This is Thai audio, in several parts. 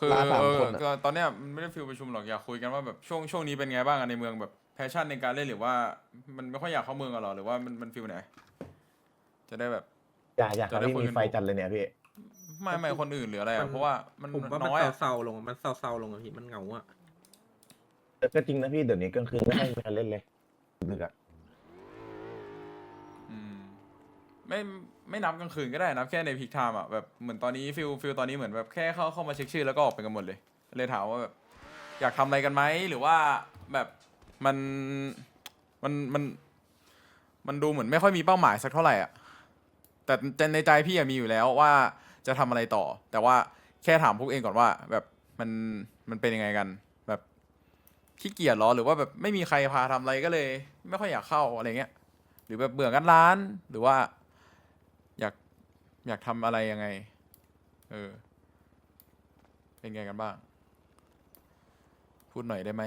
คือลาสามเออคนอะก็ตอนเนี้ยมันไม่ได้ฟิลประชุมหรอกอยากคุยกันว่าแบบช่วงช่วงนี้เป็นไงบ้างอะในเมืองแบบแพชชั่นในการเล่นหรือว่า มันไม่ค่อยอยากเข้าเมืองอะหรอหรือว่ามันมันฟิลไหน จะได้แบบ อยากอยากจะได้ให้คุยมีกัน ไฟจัดเลยเนี่ยพี่ ไม่ไม่คนอื่นหรืออะไรมัอะน เพราะว่ามันผมว่ามันน้อยอะเศร้าๆลงมันเศร้าๆลงอะพี่มันเหงาอะแต่ก็จริงนะพี่เดี๋ยวนี้กลางคืนไม่ค่อยมีใครเล่นเลยดึกอะ อืม ไม่ไม่นับกลางคืนก็ได้นับแค่ในพีคไทม์อะแบบเหมือนตอนนี้ฟิลฟิลตอนนี้เหมือนแบบแค่เข้าเข้ามาเช็คชื่อแล้วก็ออกไปกันหมดเลย เลยถามว่าแบบอยากทำอะไรกันไหมหรือว่าแบบมันมันมันมันดูเหมือนไม่ค่อยมีเป้าหมายสักเท่าไหร่อะแต่แต่ในใจพี่อะมีอยู่แล้วว่าจะทำอะไรต่อ แต่ว่าแค่ถามพวกเองก่อนว่า แบบมันมันเป็นยังไงกัน แบบขี้เกียจเหรอหรือว่าแบบไม่มีใครพาทำอะไรก็เลย ไม่ค่อยอยากเข้าอะไรเงี้ย หรือแบบเบื่อกันร้านหรือว่า อยากทำอะไรยังไง เออ เป็นไงกันบ้าง พูดหน่อยได้ไหม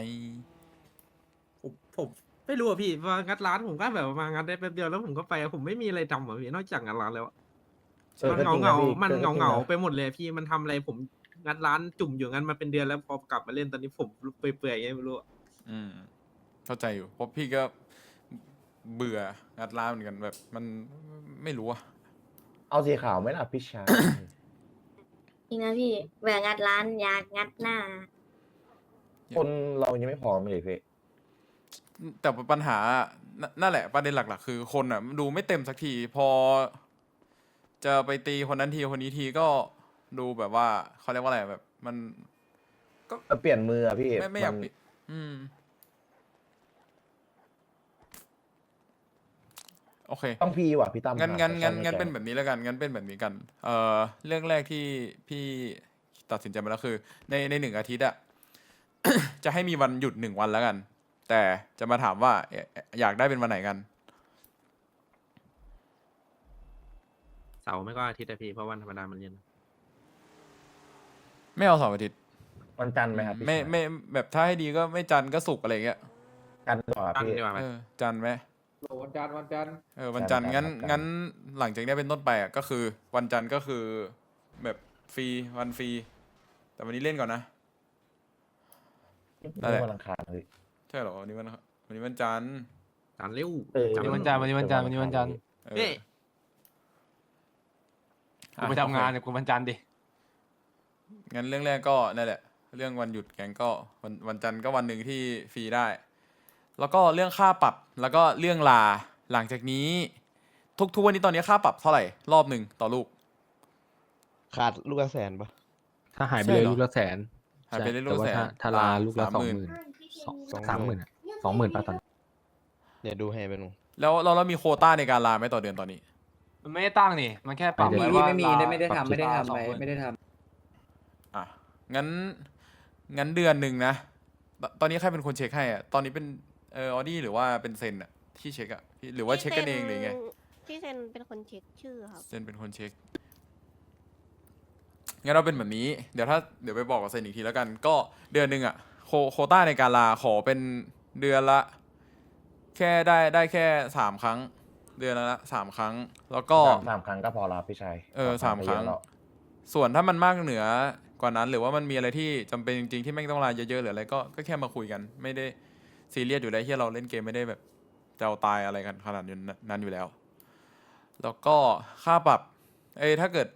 ผมผมไม่รู้อะพี่มางัดร้านผมก็แบบมางัดได้แป๊บเดียวแล้วผมก็ไปอะผมไม่มีอะไรทำอะพี่นอกจากงัดร้านแล้วอะออมันก็เหงาจริะเหงาพี่มันก็เหงาจริงเหงานะไปหมดเลยพี่มันทำอะไรผมงัดร้านจุ่มอยู่งั้นมาเป็นเดือนแล้วพอกลับมาเล่นตอนนี้ผมเปื่อยๆยังไงไม่รู้อะอืม เข้าใจอยู่เพราะพี่ก็เบื่องัดร้านเหมือนกันแบบ มันไม่รู้อะ เอาสีขาวไหมล่ะพี่ชาย จริงนะพี่เบื่องัดร้านอยากงัดหน้า คนเรายังไม่พร้อมเลยพี่แต่ปัญหานั่นนั่นแหละประเด็นหลัก ๆ คือคนอะดูไม่เต็มสักที พอ จะไปตีคนนั้นทีคนนี้ทีก็ดูแบบว่าเขาเรียกว่าอะไรแบบ มันก็เปลี่ยนมืออะพี่ไม่ไม่อยากน ปิดอืม โอเค ต้องพี่ว่ะพี่ตั้มงั้นหางั้นงั้นใช่งั้นใช่เป็นแบบนี้แล้วกันงั้นเป็นแบบนี้กัน เอ่อเรื่องแรกที่พี่ตัดสินใจมาแล้วคือ ในในหนึ่งอาทิตย์อะ จะให้มีวันหยุดหนึ่งวันแล้วกัน แต่จะมาถามว่าเอ่ออยากได้เป็นวันไหนกัน เสาร์ไม่ก็อาทิตย์อะพี่เพราะวันธรรมดามันเรียน ไม่เอาเสาร์อาทิตย์วันจันทร์ไหมครับพี่ไม่ชายไม่แบบถ้าให้ดีก็ไม่จันทร์ก็ศุกร์อะไรอย่างเงี้ยกันต่อตั้งพี่ดีกว่าไหมเออจันทร์ไหม วันจันทร์วันจันทร์เออวันจันทร์จังั้นนทร์ครับ งั้นหลังจากเนี้ยเป็นต้นไปอะก็คือ วันจันทร์ก็คือแบบฟรีวันฟรี แต่วันนี้เล่นก่อนนะ นั่นแหละวันอังคารเลยใช่เหรอวันนี้วันวันนี้วันจันทร์จานเร็วเออจำวันจันทร์วันนี้วันจันทร์วันนี้วันจันทร์ เออเอ๊ะกูไปทำงานเนี่ยกูวันจันทร์ดิ งั้นเรื่องแรกก็นั่นแหละ เรื่องวันหยุดแกงก็วันวันจันทร์ก็วันหนึ่งที่ฟรีได้ แล้วก็เรื่องค่าปรับแล้วก็เรื่องลาหลังจากนี้ ทุกทุกวันนี้ตอนนี้ค่าปรับเท่าไหร่ รอบหนึ่งต่อลูก ขาดลูกละแสนปะถ้าหายไปเลยใช่เหรอ ลูกละแสนหายไปเรื่อยๆแต่ว่าแสนถ้าถ้าลาลูกละสามสองหมื่นหมื่นสองสองสามหมื่นอะสองหมื่นป่ะตอนนี้เดี๋ยวดูให้เป็นงแล้วเราเรามีโควต้าในการลาไหมต่อเดือนตอนนี้ มันไม่ได้ตั้งนี่ มันแค่ปรับไม่ไว้ได้พี่ว่าไม่มีลาได้ไม่ได้ปรับทำไม่ได้ลาทำสองไปหมื่นไม่ได้ทอะงั้นงั้นเดือนหนึ่งนะตตอนนี้ใครเป็นคนเช็คให้อะตอนนี้เป็น เออออดี้หรือว่าเป็นเซนอะที่เช็คอะที่หรือว่าเช็คกันเองหรือไงพี่เซนเป็นคนเช็คชื่อครับเซนเป็นคนเช็คงั้นเราเป็นแบบนี้ เดี๋ยวถ้าเดี๋ยวไปบอกกับเซนอีกทีแล้วกัน ก็เดือนหนึ่งอะโคโควต้าในการลาขอเป็นเดือนละ แค่ได้ได้แค่สามครั้ง เดือนละสามครั้ง แล้วก็ สามสามครั้งก็พอละพี่ชายเออสามครั้งไเยอะหรอกส่วนถ้ามันมากเหนือกว่านั้น หรือว่ามันมีอะไรที่จำเป็นจริงๆที่แม่งต้องลาเยอะๆหรืออะไรก็ก็แค่มาคุยกัน ไม่ได้ ซีเรียสอยู่แล้วที่เราเล่นเกมไม่ได้แบบจะเอาตายอะไรกันขนาดนั้นอยู่แล้ว แล้วก็ค่าปรับ เอ้ยถ้าเกิด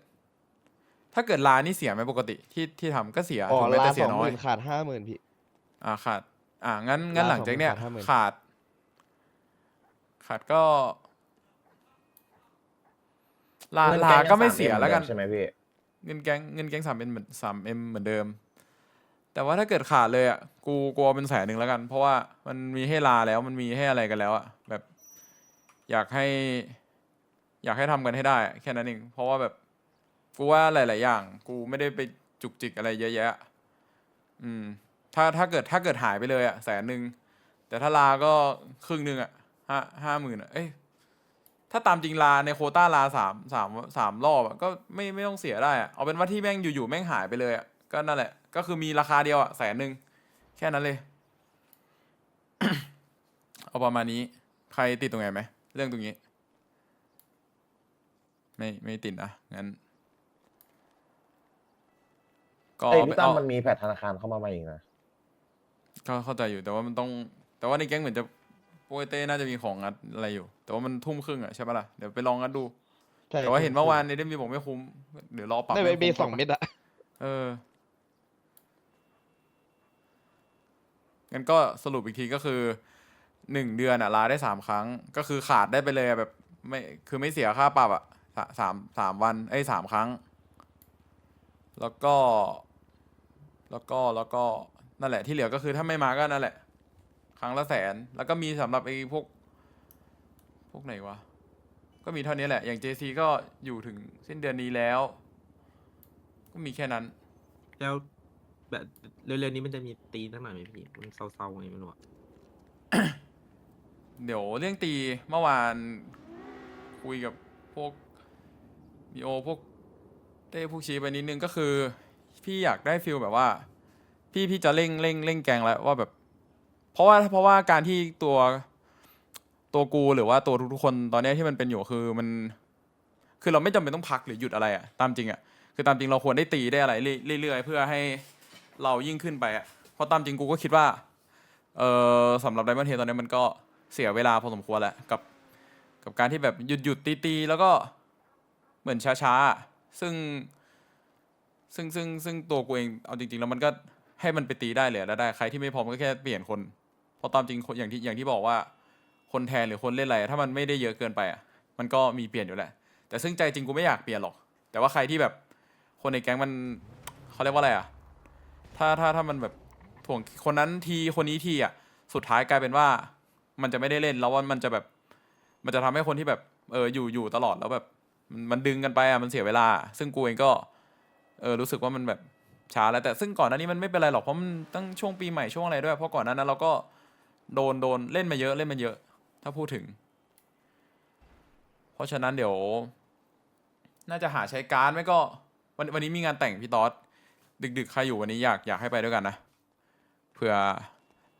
ถ้าเกิดลานี่เสียไหมปกติที่ที่ทำก็เสียอ๋อถูกไหมลาแต่สเสียองน้หอย มื่นขาดห้าหมื่นพี่ อ่าขาด อ่างั้นงั้นลาหลังจากเนี้ยสองหมื่นขาดขาด ขาดก็ลาเงินลาแงก็ไม่ 3M เสียแล้วกันใช่ไหมพี่ เงินแก๊งเงินแก๊งสามเอ็มเหมือนสามเอ็มเหมือนเดิม แต่ว่าถ้าเกิดขาดเลยอะกูกลัวเป็นแสนหนึ่งแล้วกัน เพราะว่ามันมีให้ลาแล้วมันมีให้อะไรกันแล้วอะแบบ อยากให้ อยากให้ทำกันให้ได้แค่นั้นเองเพราะว่าแบบกูว่าหลาย ๆ อย่าง กูไม่ได้ไปจุกจิกอะไรเยอะแยะ อืม ถ้าถ้าเกิดถ้าเกิดหายไปเลยอะแสนหนึ่งแต่ถ้าลาก็ครึ่งหนึ่งอะห้าห้าหมื่นอะเอ้ยถ้าตามจริงลาในโคต้าลาสามสามสามรอบอะก็ไม่ไม่ต้องเสียได้อะเอาเป็นว่าที่แม่งอยู่ๆแม่งหายไปเลยอะก็นั่นแหละ ก็คือมีราคาเดียวอะแสนหนึ่งแค่นั้นเลย เอาประมาณนี้ ใครติดตรงไหนไหม เรื่องตรงนี้ ไม่ไม่ติดนะงั้น ก็เอ้ยเอาไปพี่ตั้มเอามันมีแพทธนาคารเข้ามาใหม่อีกนะ ก็เข้าใจอยู่แต่ว่ามันต้อง แต่ว่าในแก๊งเหมือนจะโปเต้ น่าจะมีของงัดอะไรอยู่ แต่ว่ามันทุ่มครึ่งอะใช่ปะล่ะเดี๋ยวไปลองงัดดูใช่แต่ว่าเห็นเมื่อวานในเดมบีบอกไม่คุ้มเดี๋ยวรอปรับได้ไปให้เบคุ้สองเม็ดอะเออ งั้นก็สรุปอีกทีก็คือหนึ่งเดือนอะลาได้สามครั้ง ก็คือขาดได้ไปเลยแบบไม่คือไม่เสียค่าปรับอะสามสามวันไอ้สามครั้ง แล้วก็ แล้วก็แล้วก็นั่นแหละที่เหลือก็คือถ้าไม่มาก็นั่นแหละ ครั้งละแสน แล้วก็มีสำหรับไอ้พวก พวกไหนวะ ก็มีเท่านี้แหละ อย่าง JC ก็อยู่ถึงสิ้นเดือนนี้แล้ว ก็มีแค่นั้น แล้ว แบบเร็วๆนี้มันจะมีตีตั้งหน่อยไหมพี่มันเศร้าๆไงไม่รู้อะเดี๋ยวเรื่องตีเมื่อวาน คุยกับพวกมีโอพวกเต้พวกชีไปนิดนึงก็คือ พี่อยากได้ฟิลแบบว่า พี่พี่จะเร่งเร่งเร่งแกงแล้วว่าแบบ เพราะว่าเพราะว่าการที่ตัวตัวกูหรือว่าตัวทุกๆคนตอนนี้ที่มันเป็นอยู่คือมัน คือเราไม่จำเป็นต้องพักหรือหยุดอะไรอะตามจริงอะคือตามจริงเราควรได้ตีได้อะไรเรื่อยๆเพื่อให้ เรายิ่งขึ้นไปอะเพราะตามจริงกูก็คิดว่าเออสำหรับไดมอนเ a ตอนนี้มันก็เสียเวลาพอสมควรแหละกับกับการที่แบบหยุดหยุดตีตีๆแล้วก็เหมือนช้าๆอะซึ่งซึ่งซึ่งซึ่งตัวกูเองเอาจริง ๆ แล้วมันก็ให้มันไปตีได้เลยแล้วได้ใครที่ไม่พร้อมก็แค่เปลี่ยนคนเพราะตามจริงอย่างที่อย่างที่บอกว่าคนแทนหรือคนเล่นอะไร ถ้ามันไม่ได้เยอะเกินไปอะมันก็มีเปลี่ยนอยู่แหละ แต่ซึ่งใจจริงกูไม่อยากเปลี่ยนหรอก แต่ว่าใครที่แบบคนในแก๊งมันเขาเรียกว่าอะไรอะ ถ้าถ้าถ้ามันแบบถ่วงคนนั้นทีคนนี้ทีอะสุดท้ายกลายเป็นว่า มันจะไม่ได้เล่นแล้วว่ามันจะแบบ มันจะทำให้คนที่แบบเอออยู่อยู่ตลอดแล้วแบบ มันดึงกันไปอะมันเสียเวลา ซึ่งกูเองก็เออรู้สึกว่ามันแบบช้าแล้วแต่ซึ่งก่อนหน้านี้มันไม่เป็นไรหรอกเพราะมันตั้งช่วงปีใหม่ช่วงอะไรด้วยเพราะก่อนหน้านั้นเราก็โดนโดนเล่นมาเยอะเล่นมาเยอะ ถ้าพูดถึง เพราะฉะนั้นเดี๋ยว น่าจะหาใช้การดไม่ก็ วันวันนี้มีงานแต่งพี่ต๊อด ดึกๆใครอยู่วันนี้อยากอยากให้ไปด้วยกันนะเผื่อ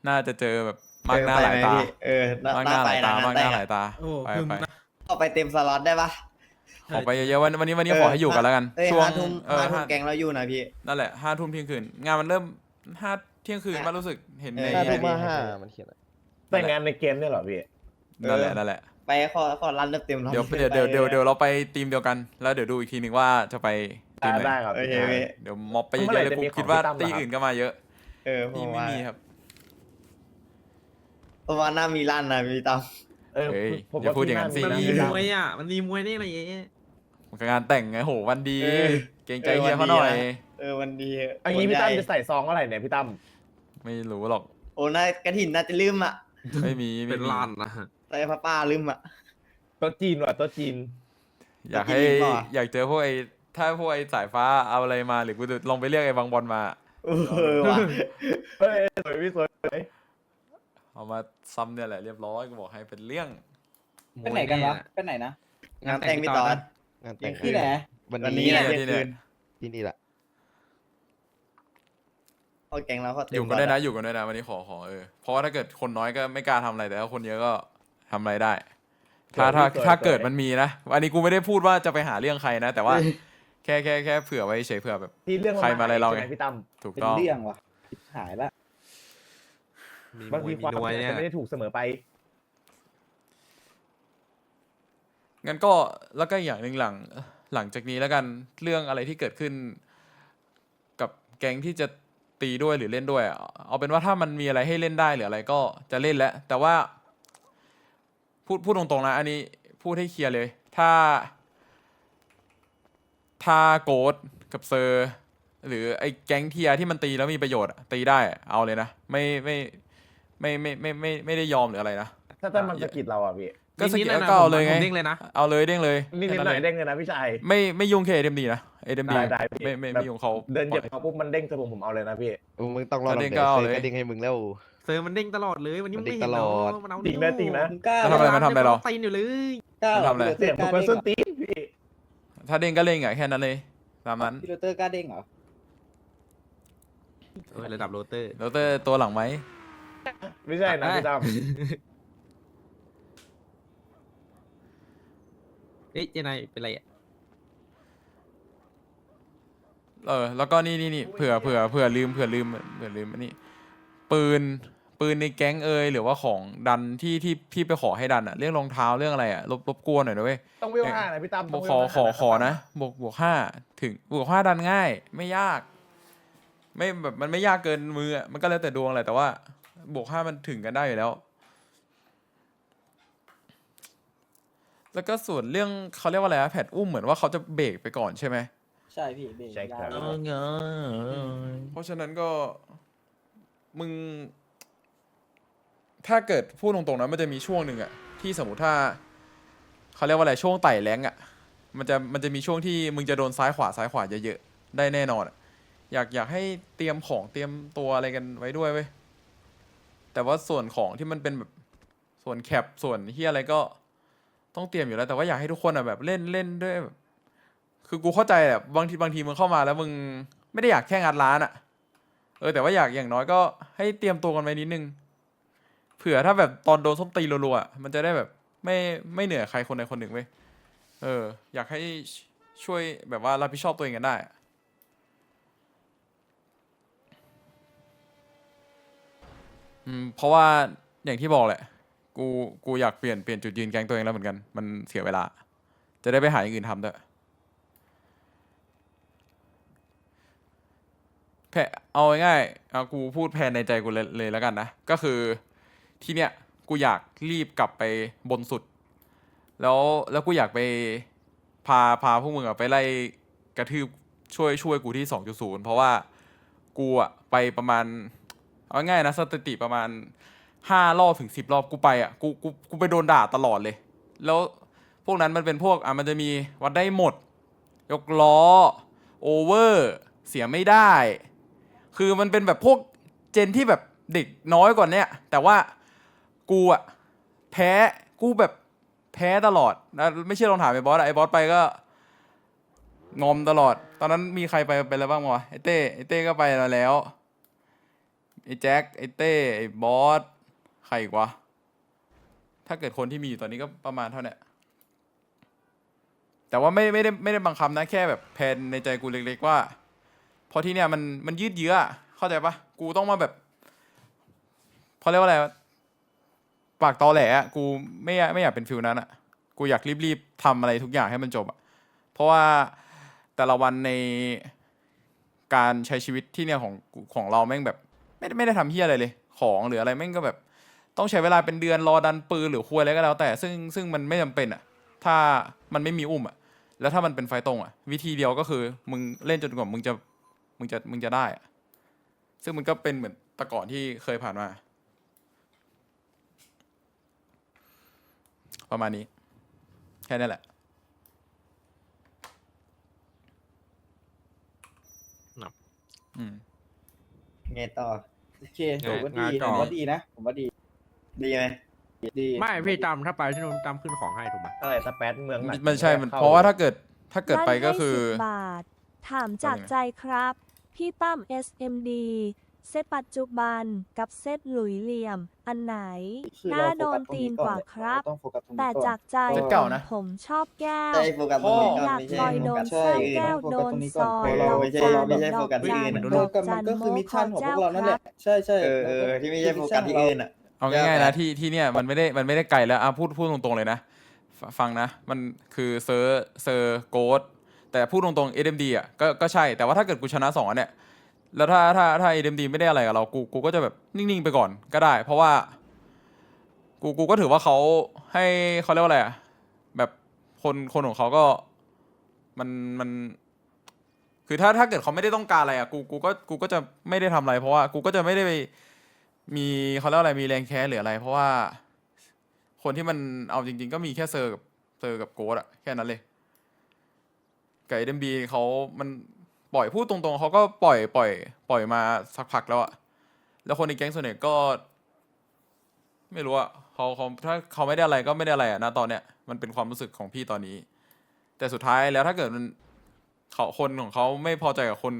น่าจะเจอแบบมากหน้าหลายตาเออน่มากหน้าหลายตามากหน้าหลายตาโอ้ไปพึ่งไปนะเอาไปเต็มสล็อตได้ปะขอไปเยอะๆวันวันนี้วันนี้ขอให้อยู่กันแล้วกันเอ้ยช่วงห้าทุ่มเออห้าทุ่มห้าแกงเราอยู่นะพี่นั่นแหละห้าทุ่มเที่ยงคืนงานมันเริ่มห้าเที่ยงคืนมารู้สึกเห็นในเออห้าในทุ่มมาห้ามันเขียนอะแต่งานในเกมเนี่ยเหรอพี่นั่นแหละนั่นแหละไปขอขอรันเต็มๆเดี๋ยวเดี๋ยวเดี๋ยวเดี๋ยวเดี๋ยวเราไปทีมเดียวกัน แล้วเดี๋ยวดูอีกทีหนึ่งว่าจะไปทีม ไหนได้ครับโอเคได้พี่ เดี๋ยวม็อบไปเยเมื่อไหร่อะๆเลยจะกูมีของคิดว่าพี่ตั้มเหรอตีครับอื่นก็มาเยอะเออผนี่มไม่ว่ามีครับ เพราะว่าหน้ามีลั่นนะพี่ตั้ม เออเฮ้ยผมอย่าพูดอย่างนั้นสิ มันนะมีพี่มวยอะ มันมีมวยได้อะไรอย่างเงี้ยมันก็งานแต่งไงโหวันดี เออเกรงใจเออเฮียวันเขาหน่อยดีนะ เออวันดีอันนี้พี่ตั้มโอ้จะใส่ซองอะไรเนี่ยพี่ตั้มไม่รู้หรอก โอ้น่ากระถินน่าจะลืมอะไม่มีไม่เป็นมีล้านนะใส่พระป้าลืมอะ โต๊ะจีนว่ะโต๊ะจีน อยากให้จะกินอีกเปล่าอะอยากเจอพวกไอ้ ถ้าพวกไอ้สายฟ้าเอาอะไรมาหรือกูจะลองไปเรียกไอ้บางบอลมา เออว่ะเฮ้ยสวยพี่สวยเอามาซ้ำเนี่ยแหละเรียบร้อยกูบอกให้เป็นเรื่องเป็นไหนกันวะเป็นไหนนะงานแต่งพี่ตอดงานแต่งที่ไหนวันวันนี้นี้แหละที่เที่ยงเนี่ยคืนที่นี่แหละพอแกงเราก็เต็มอยู่กันด้วยสล็นะตอยู่กันด้วยนะวันนี้ขอขอเออเพราะว่าถ้าเกิดคนน้อยก็ไม่กล้าทำอะไรแต่ถ้าคนเยอะก็ทำอะไรได้ ถ้าถ้าถ้าเกิดมันมีนะอันนี้กูไม่ได้พูดว่าจะไปหาเรื่องใครนะ แต่ว่า แค่แค่แค่เผื่อไว้เฉยเผื่อแบบที่เรื่องนใครมาอะไรเราไง ใช่หพี่ตั้มถูกเป็นต้อง เรื่องวะหายละมีมบางวยทีมีความนวยเนี่ย จะไม่ได้ถูกเสมอไป งั้นก็แล้วก็อีกอย่างหนึ่งหลังหลังจากนี้แล้วกันเรื่องอะไรที่เกิดขึ้น กับแก๊งที่จะตีด้วยหรือเล่นด้วยอะเอาเป็นว่าถ้ามันมีอะไรให้เล่นได้หรืออะไรก็จะเล่นแล้วแต่ว่า พูดพูดตรงๆนะอันนี้พูดให้เคลียร์เลย ถ้า ถ้าโกดกับเซอร์ หรือไอ้แก๊งเทียที่มันตีแล้วมีประโยชน์อะตีได้อะเอาเลยนะ ไม่ไม่ไม่ไม่ไม่ไม่ไม่ได้ยอมหรืออะไรนะ ถ้าถ้ามันสะกิดเราอะพี่ก็สกิลนิดๆหน่อยๆก็เอาเลยผมไง ผมเด้งเลยนะ เอาเลยเด้งเลยนิดแค่ๆหน่อยเลยเด้งเลยนะพี่ชาย ไม่ไม่ยุ่งเคเอ็มดีนะเอ็มดีได้ได้พี่ไม่ไม่แบบ ไม่ยุ่งเขาเดินเหยียบปล่อยเขาปุ๊บมันเด้งใส่ผมผมเอาเลยนะพี่ มึงต้องรอก็ลำเด้เด็งกก็เอาเซเลยก็ดิ้งให้มึงแล้ว เซอร์มันเด้งตลอดเลยวันนี้มันไม่เด้งเห็นตลอดเนาะมันเอาจริงนะจริงนะมึงกล้าแล้วทำอะไรมันทำอะไรเรา ตีนอยู่เลย กล้าทำอะไรพี่โรเสียงเตผอมร์กเป็ล้านเด้ส้นงเหรอตีนพี่ ถ้าเด้งก็เล่งอะแค่นั้นเลยตามนั้นพี่โรเตอร์กล้าเด้งเหรอเออระดับโรเตอร์แล้วเตอร์ตัวหลังไหม ไม่ใช่นะพี่ตั้ม เอ๊ะเจนายเป็นไรอะ เออ แล้วก็นี่นี่นี่เผื่อเผื่อเผื่อลืมเผื่อลืมเผื่อลืมอันนี้ปืน ปืนในแก๊งเอยหรือว่าของดันที่ที่พี่ไปขอให้ดันอะเรื่องรองเท้าเรื่องอะไรอะรบรบกวนหน่อยนะเว้ยต้องวิวห้านะพี่ตั้มบต้ออกงขอวิวขอห้าขอนะบวกบวกห้าถึงบวกห้าดันง่าย ไม่ยาก ไม่แบบมันไม่ยากเกินมืออะมันก็แล้วแต่ดวงแหละแต่ว่า บวกห้ามันถึงกันได้อยู่แล้ว แล้วก็ส่วนเรื่องเขาเรียกว่าอะไรนะแพทอุ้มเหมือนว่าเขาจะเบรกไปก่อนใช่ไหม ใช่พี่เบรกใช่ครับ ยาวเลย เพราะฉะนั้นก็มึง ถ้าเกิดพูดตรงๆนะมันจะมีช่วงหนึ่งอะที่สมมติถ้าเขาเรียกว่าอะไรช่วงไต่แรงอะมันจะมันจะมีช่วงที่มึงจะโดนซ้ายขวาซ้ายขวาเยอะๆได้แน่นอนอะอยากอยากให้เตรียมของเตรียมตัวอะไรกันไว้ด้วยเว้ยแต่ว่าส่วนของที่มันเป็นแบบส่วนแคปส่วนที่อะไรก็ต้องเตรียมอยู่แล้วแต่ว่าอยากให้ทุกคนอะแบบเล่นเล่นด้วยแบบคือกูเข้าใจแหละบางทีบางทีมึงเข้ามาแล้วมึงไม่ได้อยากแค่งัดร้านอะเออแต่ว่าอยากอย่างน้อยก็ให้เตรียมตัวกันไว้นิดนึง เผื่อถ้าแบบตอนโดนส้มตีรัวๆอะมันจะได้แบบไม่ไม่เหนื่อยใครคนใดคนหนึ่งเว้ยเออ อยากให้ช่วยแบบว่ารับผิดชอบตัวเองกันได้อะอืมเพราะว่าอย่างที่บอกแหละ กูกูอยากเปลี่ยนเปลี่ยนจุดยืนแก๊งตัวเองแล้วเหมือนกัน มันเสียเวลา จะได้ไปหาอย่างอื่นทำด้วยแพเอาง่ายๆเอากูพูดแผนในใจกูเลยเลยแล้วกันนะ ก็คือ ที่เนี้ยกูอยากรีบกลับไปบนสุด แล้วแล้วกูอยากไปพาพาพวกมึงอะไปไล่กระทืบช่วยช่วยกูที่สองจุดศูนย์เพราะว่ากูอะไปประมาณเอาง่ายนะสถิติประมาณห้ารอบถึงสิบรอบกูไปอะกูกูกูไปโดนด่าตลอดเลย แล้วพวกนั้นมันเป็นพวกอะมันจะมีวัดได้หมด ยกล้อโอเวอร์เสียไม่ได้ คือมันเป็นแบบพวกเจนที่แบบเด็กน้อยกว่าเนี้ยแต่ว่า กูอะแพ้กูแบบแพ้ตลอดนะไม่เชื่อลองถามไอ้บอสอะไอ้บอสไปก็งอมตลอด ตอนนั้นมีใครไปไปแล้วบ้างวะไอ้เต้ไอ้เต้ก็ไปมาแล้วไอ้แจ็คไอ้เต้ไอ้บอสใครอีกวะถ้าเกิดคนที่มีอยู่ตอนนี้ก็ประมาณเท่าเนี้ยแต่ว่าไม่ไม่ได้ไม่ได้บังคับนะแค่แบบแพนในใจกูเล็ก ๆ ว่าพอที่เนี่ยมันมันยืดเยื้อเข้าใจปะกูต้องมาแบบเขาเรียกว่าอะไร ปากตอแหลอะกูไม่อยากไม่อยากเป็นฟิลนั้นอะกูอยากรีบๆทำอะไรทุกอย่างให้มันจบอะเพราะว่าแต่ละวันในการใช้ชีวิตที่เนี่ยของของเราแม่งแบบ ไม่ไม่ได้ทำเฮียอะไรเลย ของหรืออะไรแม่งก็แบบ ต้องใช้เวลาเป็นเดือนรอดันปืนหรือควยอะไรก็แล้ว แต่ซึ่งซึ่งมันไม่จำเป็นอะถ้ามันไม่มีอุ้มอะแล้วถ้ามันเป็นไฟตรงอะวิธีเดียวก็คือ มึงเล่นจนกว่ามึงจะมึงจะมึงจะได้อะซึ่งมันก็เป็นเหมือนแต่ก่อนที่เคยผ่านมา ประมาณนี้ แค่นั้นแหละอืมไงต่อโอเคผมว่าดีผมว่าดีนะ ผมว่าดี ดีไหมดีไม่พี่จำถ้าไปที่นู่นจำขึ้นของให้ถูกไหมอะไรสเปซเมืองหนักมันใช่มันเพราะว่าถ้าเกิดถ้าเกิดไปก็คือ ลั่นให้10บาท ถามจากใจครับ พี่ตั้ม SMD เซตปัจจุบันกับเซตหลุยเหลี่ยม อันไหน คือน่าเราโฟโดกันสตรงตีนนี้กก่อว่าเลยครับเาต้องโฟกัสตรงนี้แต่ก่อนจากใจเซตเก่านะ ผมชอบแก้วใช่โฟกัสตรงนี้ก่อนอยากไม่ใช่ปล่อยโดนโฟกัสสร้างที่อื่นแก้วโดนซอยเราเราไม่ใช่จานไม่ใช่ดอโฟกกัสที่จาอื่นนดโดอยกกันจัมันนก็โมคือมิชขอชั่นของพเจ้าวกเรานั่นคแหรัละบใช่ใช่ เออเออที่ไม่ใช่โฟกัสที่อื่นอะ เอาง่ายๆนะที่ที่เนี่ยมันไม่ได้มันไม่ได้ไกลแล้วอะพูดพูดตรงๆเลยนะฟฟังนะ มันคือเซอร์เซอร์โกดแต่พูดตรงๆ SMD อะก็ก็ใช่แต่ว่าถ้าเกิดกูชนะสองอันเนี่ย แล้วถ้าถ้าถ้า SMD ไม่ได้อะไรกับเรากูกูก็จะแบบนิ่งๆไปก่อนก็ได้ เพราะว่า กูกูก็ถือว่าเขาให้เขาเรียกว่าอะไรอะแบบคนคนของเขาก็มันมันคือถ้าถ้าเกิดเขาไม่ได้ต้องการอะไรอะกูกูก็กูก็จะไม่ได้ทำอะไร เพราะว่ากูก็จะไม่ได้ไปมีเขาเรียกว่าอะไรมีแรงแค้นหรืออะไร เพราะว่า คนที่มันเอาจริง ๆ ก็มีแค่เซอร์กับเซอร์กับโกดอะแค่นั้นเลยกับเอ็มบีเขามัน ปล่อยพูดตรงๆเขาก็ปล่อยปล่อย ปล่อยมาสักพักแล้วอะแล้วคนในแก๊งส่วนใหญ่ก็ ไม่รู้อะเขาเขาถ้าเขาไม่ได้อะไรก็ไม่ได้อะไรอะนะตอนเนี้ยมันเป็นความรู้สึกของพี่ตอนนี้ แต่สุดท้ายแล้วถ้าเกิดมันเขาคนของเขาไม่พอใจกับคน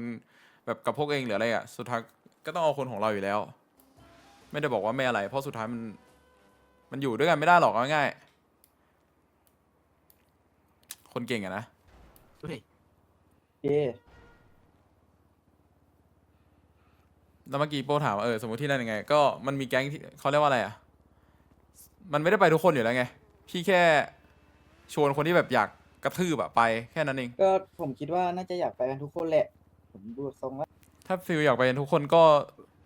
แบบกับพวกเองหรืออะไรอะสุดท้ายก็ต้องเอาคนของเราอยู่แล้ว ไม่ได้บอกว่าไม่อะไร เพราะสุดท้ายมัน มันอยู่ด้วยกันไม่ได้หรอกเอาง่ายๆคนเก่งอะนะ เฮ้ยโอเค แล้วเมื่อกี้โป้ถามว่าเออสมมติที่นั่นยังไง ก็มันมีแก๊งที่เขาเรียกว่าอะไรอะ มันไม่ได้ไปทุกคนอยู่แล้วไง พี่แค่ชวนคนที่แบบอยากกระทืบอะไปแค่นั้นเอง ก็ผมคิดว่าน่าจะอยากไปกันทุกคนแหละ ผมดูทรงแล้วถ้าฟิลอยากไปทุกคนก็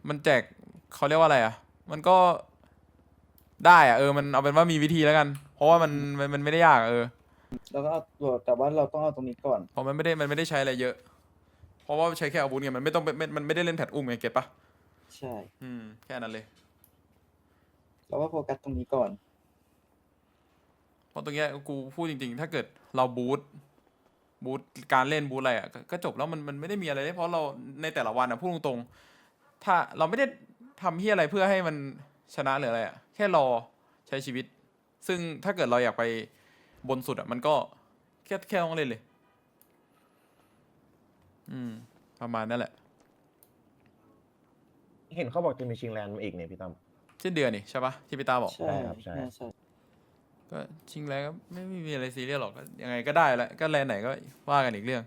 มันแจกเขาเรียกว่าอะไรอะ มันก็ได้อะเออมันเอาเป็นว่ามีวิธีแล้วกัน เพราะว่ามันมันมันไม่ได้ยากอะเออเราก็เอาตัวแต่ว่าเราต้องเอาตรงนี้ก่อน เพราะมันไม่ได้มันไม่ได้ใช้อะไรเยอะ เพราะว่าใช้แค่อาวุธไงมันไม่ต้องเป็นมันไม่ได้เล่นแพทอุ้มไงเก็ตปะใช่อืมแค่นั้นเลย เราก็โฟกัสตรงนี้ก่อน เพราะตรงเนี้ยกูพูดจริง ๆ ถ้าเกิดเราบูทบูทการเล่นบูทอะไรอะก็ก็จบแล้วมันมันไม่ได้มีอะไรเลยเพราะเราในแต่ละวันอะพูดตรงๆ ถ้าเราไม่ได้ทำที่อะไรเพื่อให้มันชนะหรืออะไรอะแค่รอใช้ชีวิต ซึ่งถ้าเกิดเราอยากไปบนสุดอะมันก็แค่แค่ต้องเล่นเลย อืม ประมาณนั่นแหละ เห็นเขาบอกจะมีชิงแลนด์มาอีกเนี่ยพี่ตั้มสิ้นเดือนนี่ใช่ปะที่พี่ตาบอก ใช่ครับใช่ ใช่ใช่ก็ชิงแล้วก็ไม่ไม่มีอะไรซีเรียสหรอกก็ยังไงก็ได้แหละก็แลนไหนก็ว่ากันอีกเรื่อง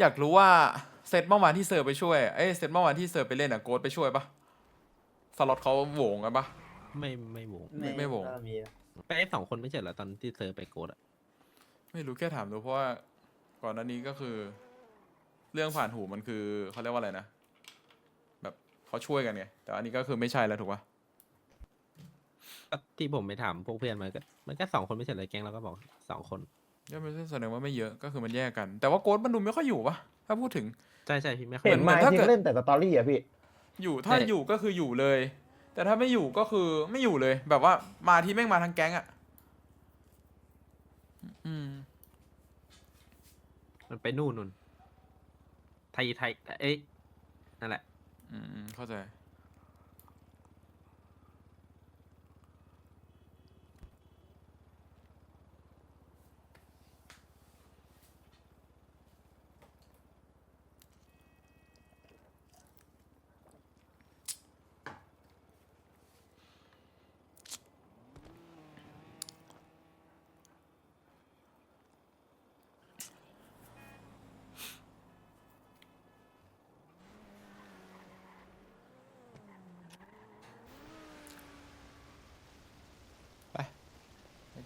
อยากรู้ว่า เซตเมื่อวานที่เสิร์ฟไปช่วยเอ้ยเซตเมื่อวานที่เสิร์ฟไปเล่นอะโกดไปช่วยปะสล็อตเขาโหวงกันปะ ไม่ไม่โหวงไม่ไม่โหวงน่ามีนะไปไอ้สองคนไม่ใช่เหรอตอนที่เธอไปโกดอะไม่รู้แค่ถามดูเพราะว่าก่อนหน้านี้ก็คือ เรื่องผ่านหูมันคือเขาเรียกว่าอะไรนะ แบบเขาช่วยกันไงแต่อันนี้ก็คือไม่ใช่แล้วถูกปะก็ที่ผมไปถามพวกเพื่อนมาก็มันก็สองคนไม่ใช่เหรอแก๊งเราก็บอกสองคน ก็ไม่ใช่แสดงว่าไม่เยอะก็คือมันแยกกัน แต่ว่าโกดมันดูไม่ค่อยอยู่ปะ ถ้าพูดถึง ใช่ใช่พี่ไม่ค่อยเห็นเหมืมาอนถ้าที่เกิด เล่นแต่สตอรี่อะพี่ อยู่ถ้าใช่ อยู่ก็คืออยู่เลย แต่ถ้าไม่อยู่ก็คือไม่อยู่เลย แบบว่ามาที่แม่งมาทั้งแก๊งอะอืมมันไปนู่นนู่นไทยไทยเอ้ยนั่นแหละ อืมอืมเข้าใจ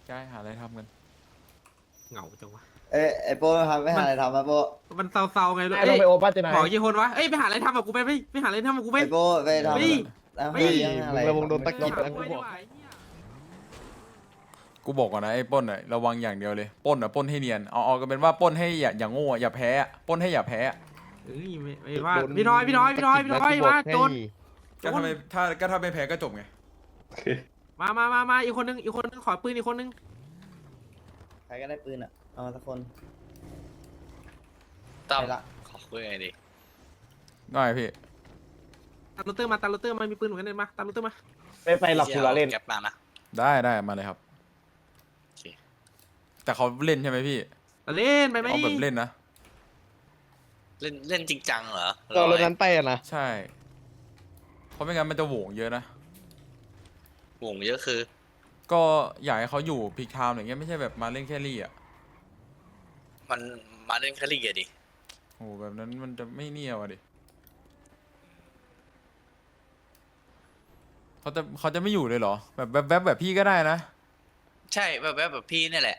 ใกล้ๆหาอะไรทำกัน เหงาจังวะ เอ้ยไอโป้ทำไม่หาอะไรทำนะโป้มันเศร้าๆไงเลยไอ้ลงไปโอป้าเจนายขอกี่คนวะ เอ้ยไปหาอะไรทำกับกูไปไปไปหาอะไรทำกับกูไปไอโป้ไปทำเฮ้ย ทำเฮ้ยอะไรระวงโดนตะกิดเออนะกูบอกกูบอกก่อนนะไอ้ปล้นอะระวังอย่างเดียวเลยปล้นอะปล้นให้เนียนเอาเอากันเป็นว่าปล้นให้อย่าอย่างโง่อะอย่าแพ้อะปล้นให้อย่าแพ้อะเอ้ยไม่ไม่ว่าพี่น้อยพี่น้อยพี่น้อยพี่น้อยมาโจน ก็ถ้าไม่ถ้าก็ถ้าไม่แพ้ก็จบไง มามามามาอีกคนนึงอีกคนนึงขอปืนอีกคนนึงใครก็ได้ปืนอะ เอามาสักคนตั้มไปละ ขอคุยหน่อยดิง่ายพี่ ตามรถเตอร์มาตามรถเตอร์มามีปืนเหมือนกันเลยมาตามรถเตอร์มาไม่ไปหลอกคือเราเล่น แก๊ปมานะ ได้ได้มาเลยครับ โอเค แต่เขาเล่นใช่ไหมพี่เอาเล่นไปไหม เขาแบบเล่นนะ เล่นเล่นจริงจังเหรอตอนร้อยนั้นไปอะนะ ใช่ เพราะไม่งั้นมันจะโหวงเยอะนะ วงเยอะคือ ก็อยากให้เขาอยู่พีคไทม์อย่างเงี้ยไม่ใช่แบบมาเล่นแค่รี่อะมันมาเล่นแคลรี่อะดิโอ้แบบนั้นมันจะไม่เนียวอะดิเขาจะเขาจะไม่อยู่เลยเหรอ แบบแบบแบบแบบพี่ก็ได้นะใช่แบบแบบแบบพี่เนี่ยแหละ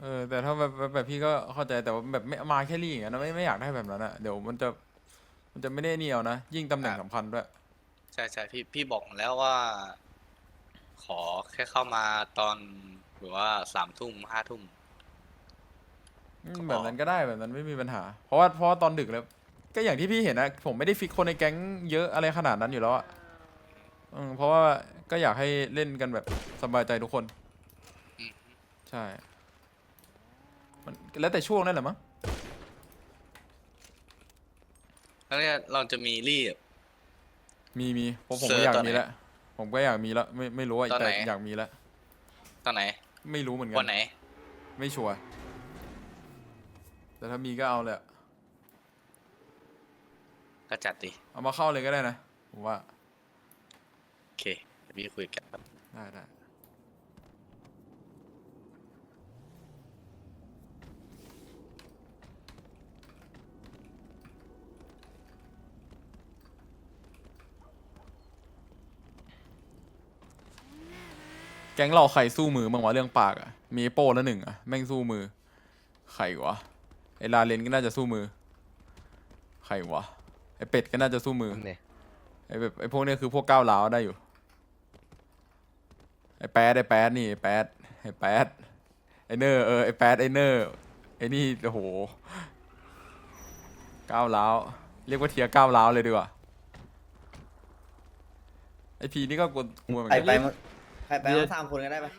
เออแต่ถ้าแบบแบบแบบพี่ก็เข้าใจแต่ว่าแบบไม่มาแค่รี่อย่างเงี้ยนะไม่ไม่อยากได้แบบนั้นอะเดี๋ยวมันจะมันจะไม่ได้เนียวนะยิ่งตำแหน่งครับ สำคัญด้วย ใช่ใช่พี่พี่บอกแล้วว่า ขอแค่เข้ามาตอนหรือว่าสามทุ่มห้าทุ่ม อืมก็แบบนั้นก็ได้แบบนั้นไม่มีปัญหา เพราะว่าเพราะว่าตอนดึกแล้ว ก็อย่างที่พี่เห็นนะผมไม่ได้ฟิกคนในแก๊งเยอะอะไรขนาดนั้นอยู่แล้วอะอืมเพราะว่าก็อยากให้เล่นกันแบบสบายใจทุกคนอืมใช่ มันแล้วแต่ช่วงนั่นแหละมั้งแล้วเนี่ยเราจะมีรีบ มีมีผมผมเสิก็ร์ชอยากตอนไหนมีแล้ว ผมก็อยากมีแล้วไม่ไม่รู้อะตอนแต่ไหนอยากมีแล้วตอนไหนไม่รู้เหมือนกัวันไหน ไม่ชัวร์แต่ถ้ามีก็เอาเลยอะก็จัดดิเอามาเข้าเลยก็ได้นะผมว่าโอเคพี่คุยกันครับได้ได้ แก๊งเราใครสู้มือบ้างวะเรื่องปากอะมีไอ้โป้แล้วหนึ่งอะแม่งสู้มือ ใครวะไอ้ลาเลนก็น่าจะสู้มือ ใครวะไอ้เป็ดก็น่าจะสู้มือเนี่ยไอ้แบบไอ้พวกเนี้ยคือพวกก้าวร้าวได้อยู่ ไอ้แป๊ดไอ้แป๊ดนี่ไอ้แป๊ดไอ้แป๊ดไอ้เนอร์เออไอ้แป๊ดไอ้เนอร์ไอ้นี่โอ้โหก้าวร้าวเรียกว่าเทียร์ก้าวร้าวเลยดีกว่าไอพีนี่ก็กลัวกลัวเหมือนใครกัน ไปมั้ง ใครไปทั้งสามคนก็ได้ปะ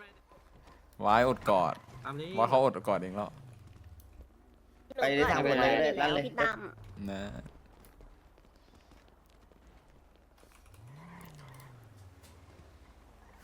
วายอดกอดตามนี้ว่าเขาอดกอดเองแล้วไปได้ทางคนเลยก็ได้ลั่นเลยพี่ตั้มนะ